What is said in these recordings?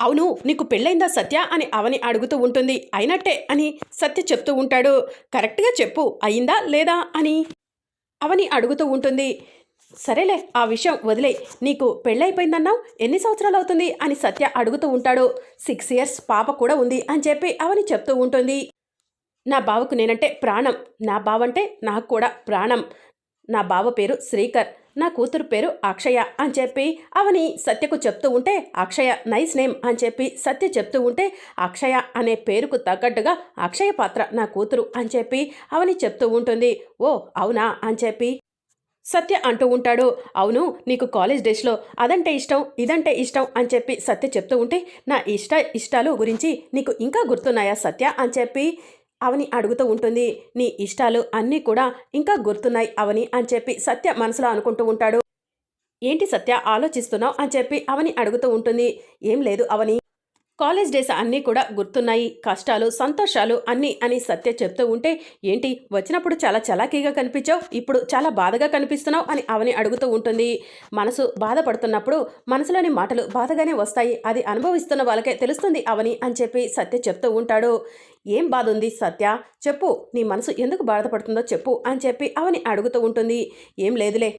అవును నీకు పెళ్ళైందా సత్య అని అవని అడుగుతూ ఉంటుంది. అయినట్టే అని సత్య చెప్తూ ఉంటాడు. కరెక్ట్గా చెప్పు అయిందా లేదా అని అవని అడుగుతూ ఉంటుంది. సరేలే ఆ విషయం వదిలే నీకు పెళ్ళైపోయిందన్నావు? ఎన్ని సంవత్సరాలు అవుతుంది? అని సత్య అడుగుతూ ఉంటాడు. సిక్స్ ఇయర్స్ పాప కూడా ఉంది అని చెప్పి అవని చెప్తూ ఉంటుంది. నా బావకు నేనంటే ప్రాణం. నా బావంటే నాకు కూడా ప్రాణం. నా బావ పేరు శ్రీకర్. నా కూతురు పేరు అక్షయ అని చెప్పి అవని సత్యకు చెప్తూ ఉంటే అక్షయ నైస్ నేమ్ అని చెప్పి సత్య చెప్తూ ఉంటే అక్షయ అనే పేరుకు తగ్గట్టుగా అక్షయ పాత్ర నా కూతురు అని చెప్పి అవని చెప్తూ ఉంటుంది. ఓ అవునా? అని చెప్పి సత్య అంటూ ఉంటాడు. అవును నీకు కాలేజ్ డేస్లో అదంటే ఇష్టం ఇదంటే ఇష్టం అని చెప్పి సత్య చెప్తూ ఉంటే నా ఇష్ట ఇష్టాలు గురించి నీకు ఇంకా గుర్తున్నాయా సత్య అని చెప్పి అవని అడుగుతూ ఉంటుంది. నీ ఇష్టాలు అన్నీ కూడా ఇంకా గుర్తున్నాయి అవని అని చెప్పి సత్య మనసులో అనుకుంటూ ఉంటాడు. ఏంటి సత్య ఆలోచిస్తున్నావు అని చెప్పి అవని అడుగుతూ ఉంటుంది. ఏం లేదు అవని. కాలేజ్ డేస్ అన్నీ కూడా గుర్తున్నాయి. కష్టాలు సంతోషాలు అన్నీ అని సత్య చెప్తూ ఉంటే ఏంటి వచ్చినప్పుడు చాలా చలాకీగా కనిపించావు ఇప్పుడు చాలా బాధగా కనిపిస్తున్నావు అని అవని అడుగుతూ ఉంటుంది. మనసు బాధపడుతున్నప్పుడు మనసులోని మాటలు బాధగానే వస్తాయి. అది అనుభవిస్తున్న వాళ్ళకే తెలుస్తుంది అవని అని చెప్పి సత్య చెప్తూ ఉంటాడు. ఏం బాధ ఉంది సత్య? చెప్పు నీ మనసు ఎందుకు బాధపడుతుందో చెప్పు అని చెప్పి అవని అడుగుతూ ఉంటుంది. ఏం లేదులే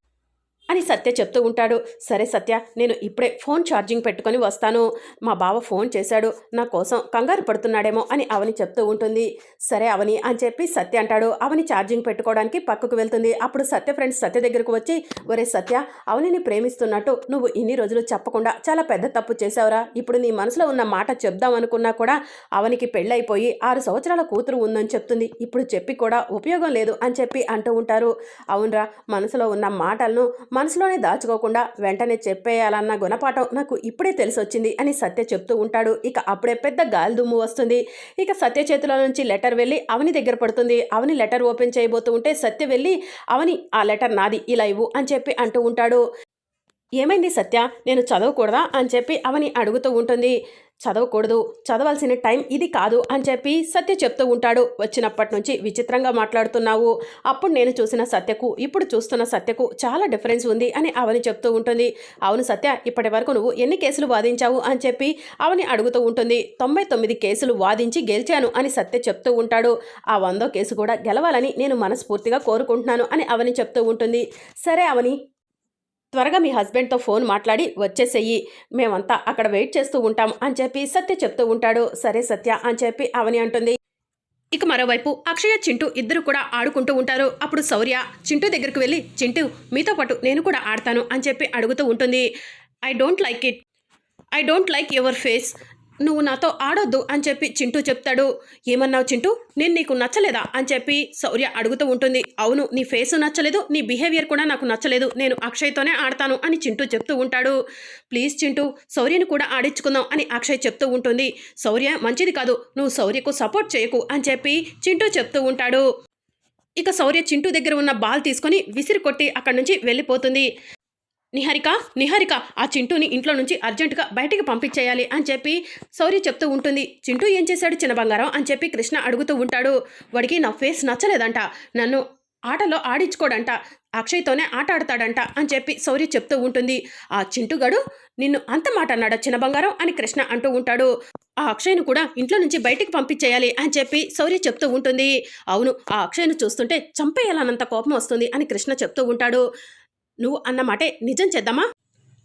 అని సత్య చెప్తూ ఉంటాడు. సరే సత్య నేను ఇప్పుడే ఫోన్ ఛార్జింగ్ పెట్టుకొని వస్తాను. మా బావ ఫోన్ చేశాడు. నా కోసం కంగారు పడుతున్నాడేమో అని అవని చెప్తూ ఉంటుంది. సరే అవని అని చెప్పి సత్య అంటాడు. అవని ఛార్జింగ్ పెట్టుకోవడానికి పక్కకు వెళ్తుంది. అప్పుడు సత్య ఫ్రెండ్స్ సత్య దగ్గరకు వచ్చి ఒరే సత్య అవనిని ప్రేమిస్తున్నట్టు నువ్వు ఇన్ని రోజులు చెప్పకుండా చాలా పెద్ద తప్పు చేసావురా ఇప్పుడు నీ మనసులో ఉన్న మాట చెప్దాం అనుకున్నా కూడా అవనికి పెళ్ళైపోయి ఆరు సంవత్సరాల కూతురు ఉందని చెప్తుంది. ఇప్పుడు చెప్పి కూడా ఉపయోగం లేదు అని చెప్పి అంటూ ఉంటారు. అవునరా మనసులో ఉన్న మాటలను మనసులోనే దాచుకోకుండా వెంటనే చెప్పేయాలన్న గుణపాఠం నాకు ఇప్పుడే తెలిసొచ్చింది అని సత్య చెప్తూ ఉంటాడు. ఇక అప్పుడే పెద్ద గాలి దుమ్ము వస్తుంది. ఇక సత్య చేతిలో నుంచి లెటర్ వెళ్ళి అవని దగ్గర పడుతుంది. అవని లెటర్ ఓపెన్ చేయబోతూ ఉంటే సత్య వెళ్ళి అవని ఆ లెటర్ నాది ఇలా ఇవ్వు అని చెప్పి అంటూ ఉంటాడు. ఏమైంది సత్య? నేను చదవకూడదా? అని చెప్పి అవని అడుగుతూ ఉంటుంది. చదవకూడదు. చదవాల్సిన టైం ఇది కాదు అని చెప్పి సత్య చెప్తూ ఉంటాడు. వచ్చినప్పటి నుంచి విచిత్రంగా మాట్లాడుతున్నావు. అప్పుడు నేను చూసిన సత్యకు ఇప్పుడు చూస్తున్న సత్యకు చాలా డిఫరెన్స్ ఉంది అని అవని చెప్తూ ఉంటుంది. అవును సత్య ఇప్పటి వరకు నువ్వు ఎన్ని కేసులు వాదించావు? అని చెప్పి అవని అడుగుతూ ఉంటుంది. తొంభై తొమ్మిది కేసులు వాదించి గెలిచాను అని సత్య చెప్తూ ఉంటాడు. ఆ వందో కేసు కూడా గెలవాలని నేను మనస్ఫూర్తిగా కోరుకుంటున్నాను అని అవని చెప్తూ ఉంటుంది. సరే అవని త్వరగా మీ హస్బెండ్తో ఫోన్ మాట్లాడి వచ్చేసేయి. మేమంతా అక్కడ వెయిట్ చేస్తూ ఉంటాం అని చెప్పి సత్య చెప్తూ ఉంటాడు. సరే సత్య అని చెప్పి అవని అంటుంది. ఇక మరోవైపు అక్షయ చింటూ ఇద్దరు కూడా ఆడుకుంటూ ఉంటారు. అప్పుడు శౌర్య చింటూ దగ్గరికి వెళ్ళి చింటూ మీతో పాటు నేను కూడా ఆడతాను అని చెప్పి అడుగుతూ ఉంటుంది. I don't like it. I don't like your face. నువ్వు నాతో ఆడొద్దు అని చెప్పి చింటూ చెప్తాడు. ఏమన్నావు చింటూ? నేను నీకు నచ్చలేదా? అని చెప్పి శౌర్య అడుగుతూ ఉంటుంది. అవును నీ ఫేస్ నచ్చలేదు నీ బిహేవియర్ కూడా నాకు నచ్చలేదు. నేను అక్షయ్తోనే ఆడతాను అని చింటూ చెప్తూ ఉంటాడు. ప్లీజ్ చింటూ శౌర్యని కూడా ఆడించుకుందాం అని అక్షయ్ చెప్తూ ఉంటుంది. శౌర్య మంచిది కాదు నువ్వు శౌర్యకు సపోర్ట్ చేయకు అని చెప్పి చింటూ చెప్తూ ఉంటాడు. ఇక శౌర్య చింటూ దగ్గర ఉన్న బాల్ తీసుకొని విసిరి కొట్టి అక్కడి నుంచి వెళ్ళిపోతుంది. నిహారిక నిహారిక ఆ చింటూని ఇంట్లో నుంచి అర్జెంటుగా బయటికి పంపించేయాలి అని చెప్పి సౌరి చెప్తూ ఉంటుంది. చింటూ ఏం చేశాడు చిన్న బంగారం అని చెప్పి కృష్ణ అడుగుతూ ఉంటాడు. వాడికి నా ఫేస్ నచ్చలేదంట. నన్ను ఆటలో ఆడించుకోడంట. అక్షయ్తోనే ఆట ఆడతాడంట అని చెప్పి శౌర్య చెప్తూ ఉంటుంది. ఆ చింటుగాడు నిన్ను అంత మాట అన్నాడా చిన్న బంగారం అని కృష్ణ అంటూ ఉంటాడు. ఆ అక్షయ్ను కూడా ఇంట్లో నుంచి బయటికి పంపించేయాలి అని చెప్పి శౌర్య చెప్తూ ఉంటుంది. అవును ఆ అక్షయ్ను చూస్తుంటే చంపేయాలన్నంత కోపం వస్తుంది అని కృష్ణ చెప్తూ ఉంటాడు. నువ్వు అన్నమాటే నిజం చేద్దామా?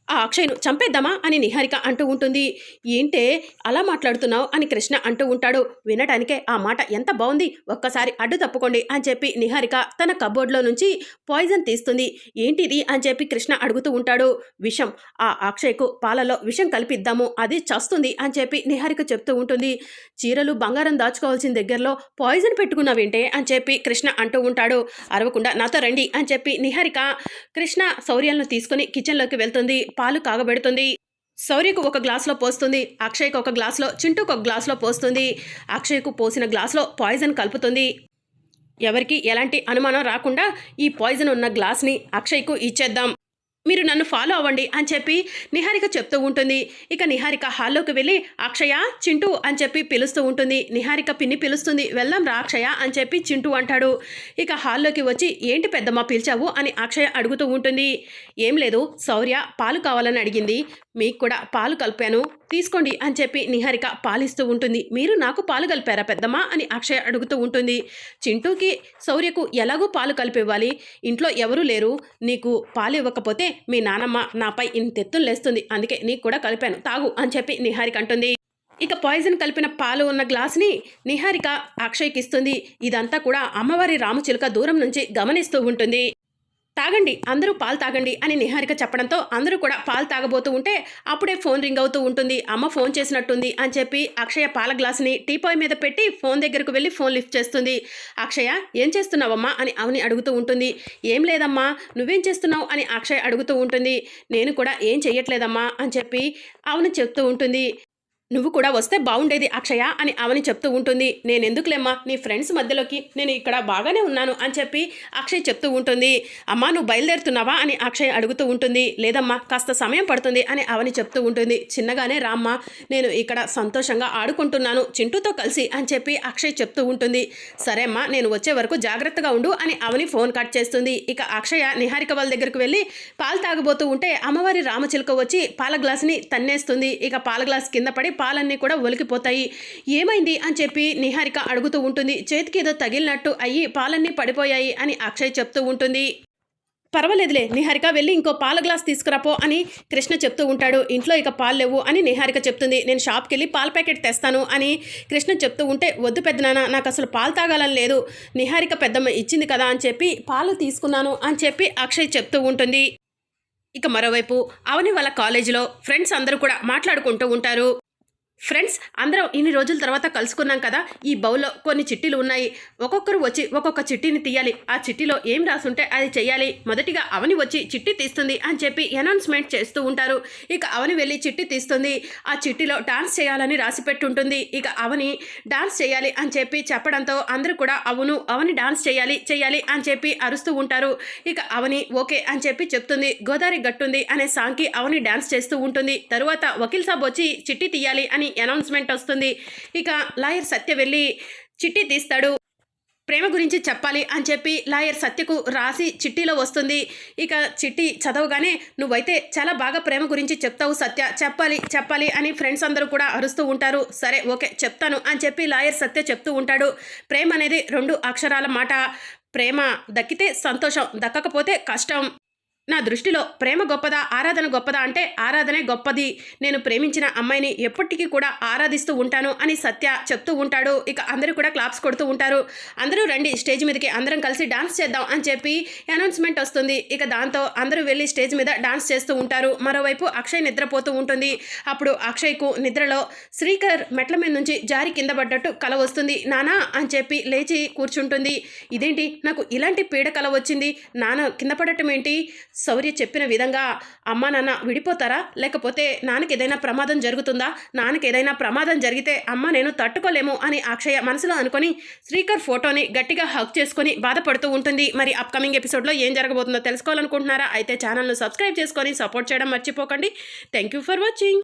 ఆ అక్షయ్ను చంపేద్దామా అని నిహారిక అంటూ ఉంటుంది. ఏంటే అలా మాట్లాడుతున్నావు అని కృష్ణ అంటూ ఉంటాడు. వినటానికే ఆ మాట ఎంత బాగుంది ఒక్కసారి అడ్డు తప్పుకోండి అని చెప్పి నిహారిక తన కబోర్డ్లో నుంచి పాయిజన్ తీస్తుంది. ఏంటిది అని చెప్పి కృష్ణ అడుగుతూ ఉంటాడు. విషం ఆ అక్షయ్కు పాలలో విషం కలిపిద్దాము అది చస్తుంది అని చెప్పి నిహారిక చెప్తూ ఉంటుంది. చీరలు బంగారం దాచుకోవాల్సిన దగ్గరలో పాయిజన్ పెట్టుకున్నావేంటే అని చెప్పి కృష్ణ అంటూ ఉంటాడు. అరవకుండా నాతో రండి అని చెప్పి నిహారిక కృష్ణ శౌర్యాలను తీసుకుని కిచెన్లోకి వెళ్తుంది. పాలు కాగబెడుతుంది. శౌర్యకు ఒక గ్లాస్లో పోస్తుంది. అక్షయ్కు ఒక గ్లాస్లో చింటూకు ఒక గ్లాస్లో పోస్తుంది. అక్షయ్కు పోసిన గ్లాస్లో పాయిజన్ కలుపుతుంది. ఎవరికి ఎలాంటి అనుమానం రాకుండా ఈ పాయిజన్ ఉన్న గ్లాస్ని అక్షయ్కు ఇచ్చేద్దాం. మీరు నన్ను ఫాలో అవ్వండి అని చెప్పి నిహారిక చెప్తూ ఉంటుంది. ఇక నిహారిక హాల్లోకి వెళ్ళి అక్షయ చింటూ అని చెప్పి పిలుస్తూ ఉంటుంది. నిహారిక పిన్ని పిలుస్తుంది వెళ్దాం రా అక్షయ అని చెప్పి చింటూ అంటాడు. ఇక హాల్లోకి వచ్చి ఏంటి పెద్దమ్మ పిలిచావు? అని అక్షయ అడుగుతూ ఉంటుంది. ఏం లేదు శౌర్య పాలు కావాలని అడిగింది. మీకు కూడా పాలు కలిపాను. తీసుకోండి అని చెప్పి నిహారిక పాలిస్తూ ఉంటుంది. మీరు నాకు పాలు కలిపారా పెద్దమ్మా? అని అక్షయ అడుగుతూ ఉంటుంది. చింటూకి శౌర్యకు ఎలాగో పాలు కలిపివ్వాలి? ఇంట్లో ఎవరూ లేరు. నీకు పాలు ఇవ్వకపోతే మీ నానమ్మ నాపై ఇంతెత్తులు లేస్తుంది. అందుకే నీకు కూడా కలిపాను. తాగు అని చెప్పి నిహారిక అంటుంది. ఇక పాయిజన్ కలిపిన పాలు ఉన్న గ్లాస్ని నిహారిక అక్షయ్కి ఇస్తుంది ఇదంతా కూడా అమ్మవారి రామచిలుక దూరం నుంచి గమనిస్తూ ఉంటుంది. తాగండి అందరూ పాలు తాగండి అని నిహారిక చెప్పడంతో అందరూ కూడా పాలు తాగబోతూ ఉంటే అప్పుడే ఫోన్ రింగ్ అవుతూ ఉంటుంది. అమ్మ ఫోన్ చేసినట్టుంది అని చెప్పి అక్షయ పాల గ్లాసుని టీపాయ్ మీద పెట్టి ఫోన్ దగ్గరకు వెళ్ళి ఫోన్ లిఫ్ట్ చేస్తుంది. అక్షయ ఏం చేస్తున్నావమ్మా? అని అవని అడుగుతూ ఉంటుంది. ఏం లేదమ్మా నువ్వేం చేస్తున్నావు? అని అక్షయ్ అడుగుతూ ఉంటుంది. నేను కూడా ఏం చెయ్యట్లేదమ్మా అని చెప్పి అవును చెప్తూ ఉంటుంది. నువ్వు కూడా వస్తే బాగుండేది అక్షయ అని అవని చెప్తూ ఉంటుంది. నేను ఎందుకులేమ్మా నీ ఫ్రెండ్స్ మధ్యలోకి నేను ఇక్కడ బాగానే ఉన్నాను అని చెప్పి అక్షయ్ చెప్తూ ఉంటుంది. అమ్మా నువ్వు బయలుదేరుతున్నావా అని అక్షయ్ అడుగుతూ ఉంటుంది. లేదమ్మా కాస్త సమయం పడుతుంది అని అవని చెప్తూ ఉంటుంది. చిన్నగానే రామ్మ నేను ఇక్కడ సంతోషంగా ఆడుకుంటున్నాను చింటూతో కలిసి అని చెప్పి అక్షయ్ చెప్తూ ఉంటుంది. సరేమ్మా నేను వచ్చే వరకు జాగ్రత్తగా ఉండు అని అవని ఫోన్ కట్ చేస్తుంది. ఇక అక్షయ నిహారిక వాళ్ళ దగ్గరకు వెళ్ళి పాలు తాగబోతూ ఉంటే అమ్మవారి రామచిలుక వచ్చి పాల గ్లాస్ని తన్నేస్తుంది. ఇక పాల గ్లాస్ కింద పడి పాలన్నీ కూడా ఒలికిపోతాయి. ఏమైంది అని చెప్పి నిహారిక అడుగుతూ ఉంటుంది. చేతికి ఏదో తగిలినట్టు అయ్యి పాలన్నీ పడిపోయాయి అని అక్షయ్ చెప్తూ ఉంటుంది. పర్వాలేదులే నిహారిక వెళ్ళి ఇంకో పాల గ్లాస్ తీసుకురాపో అని కృష్ణ చెప్తూ ఉంటాడు. ఇంట్లో ఇక పాలు లేవు అని నిహారిక చెప్తుంది. నేను షాప్కి వెళ్ళి పాల ప్యాకెట్ తెస్తాను అని కృష్ణ చెప్తూ ఉంటే వద్దు పెద్దనాన్న నాకు అసలు పాలు తాగాలని లేదు. నిహారిక పెద్దమ్మ ఇచ్చింది కదా అని చెప్పి పాలు తీసుకున్నాను అని చెప్పి అక్షయ్ చెప్తూ ఉంటుంది. ఇక మరోవైపు అవని వాళ్ళ కాలేజీలో ఫ్రెండ్స్ అందరూ కూడా మాట్లాడుకుంటూ ఉంటారు. ఫ్రెండ్స్ అందరం ఇన్ని రోజుల తర్వాత కలుసుకున్నాం కదా. ఈ బౌల్లో కొన్ని చిట్టీలు ఉన్నాయి. ఒక్కొక్కరు వచ్చి ఒక్కొక్క చిట్టీని తీయాలి. ఆ చిట్టీలో ఏం రాసుంటే అది చేయాలి. మొదటిగా అవని వచ్చి చిట్టి తీస్తుంది అని చెప్పి అనౌన్స్మెంట్ చేస్తూ ఉంటారు. ఇక అవని వెళ్ళి చిట్టి తీస్తుంది. ఆ చిట్టిలో డాన్స్ చేయాలని రాసి పెట్టుంటుంది. ఇక అవని డాన్స్ చేయాలి అని చెప్పి చెప్పడంతో అందరూ కూడా అవును అవని డాన్స్ చేయాలి చేయాలి అని చెప్పి అరుస్తూ ఉంటారు. ఇక అవని ఓకే అని చెప్పి చెప్తుంది. గోదావరి గట్టుంది అనే సాంగ్కి అవని డాన్స్ చేస్తూ ఉంటుంది. తరువాత వకీల్ సాబ్ వచ్చి చిట్టి తీయాలి అని అనౌన్స్మెంట్ వస్తుంది. ఇక లాయర్ సత్య వెళ్ళి చిట్టి తీస్తాడు. ప్రేమ గురించి చెప్పాలి అని చెప్పి లాయర్ సత్యకు రాసి చిట్టీలో వస్తుంది. ఇక చిట్టి చదవగానే నువ్వైతే చాలా బాగా ప్రేమ గురించి చెప్తావు సత్య. చెప్పాలి చెప్పాలి అని ఫ్రెండ్స్ అందరూ కూడా అరుస్తూ ఉంటారు. సరే ఓకే చెప్తాను అని చెప్పి లాయర్ సత్య చెప్తూ ఉంటాడు. ప్రేమ అనేది రెండు అక్షరాల మాట. ప్రేమ దక్కితే సంతోషం దక్కకపోతే కష్టం. నా దృష్టిలో ప్రేమ గొప్పదా ఆరాధన గొప్పదా అంటే ఆరాధనే గొప్పది. నేను ప్రేమించిన అమ్మాయిని ఎప్పటికీ కూడా ఆరాధిస్తూ ఉంటాను అని సత్య చెప్తూ ఉంటాడు. ఇక అందరూ కూడా క్లాప్స్ కొడుతూ ఉంటారు. అందరూ రండి స్టేజ్ మీదకి అందరం కలిసి డాన్స్ చేద్దాం అని చెప్పి అనౌన్స్మెంట్ వస్తుంది. ఇక దాంతో అందరూ వెళ్ళి స్టేజ్ మీద డాన్స్ చేస్తూ ఉంటారు. మరోవైపు అక్షయ్ నిద్రపోతూ ఉంటుంది. అప్పుడు అక్షయ్కు నిద్రలో శ్రీకర్ మెట్ల మీద నుంచి జారి కింద పడ్డట్టు కల వస్తుంది నానా అని చెప్పి లేచి కూర్చుంటుంది. ఇదేంటి? నాకు ఇలాంటి పీడ కల వచ్చింది. నాన్న కింద పడటం ఏంటి? శౌర్య చెప్పిన విధంగా అమ్మా నాన్న విడిపోతారా? లేకపోతే నాన్నకి ఏదైనా ప్రమాదం జరుగుతుందా? నాన్నకి ఏదైనా ప్రమాదం జరిగితే అమ్మ నేను తట్టుకోలేము అని అక్షయ మనసులో అనుకొని శ్రీకర్ ఫోటోని గట్టిగా హక్ చేసుకొని బాధపడుతూ ఉంటుంది. మరి అప్కమింగ్ ఎపిసోడ్లో ఏం జరగబోతుందో తెలుసుకోవాలనుకుంటున్నారా? అయితే ఛానల్ను సబ్స్క్రైబ్ చేసుకొని సపోర్ట్ చేయడం మర్చిపోకండి. Thank you for watching.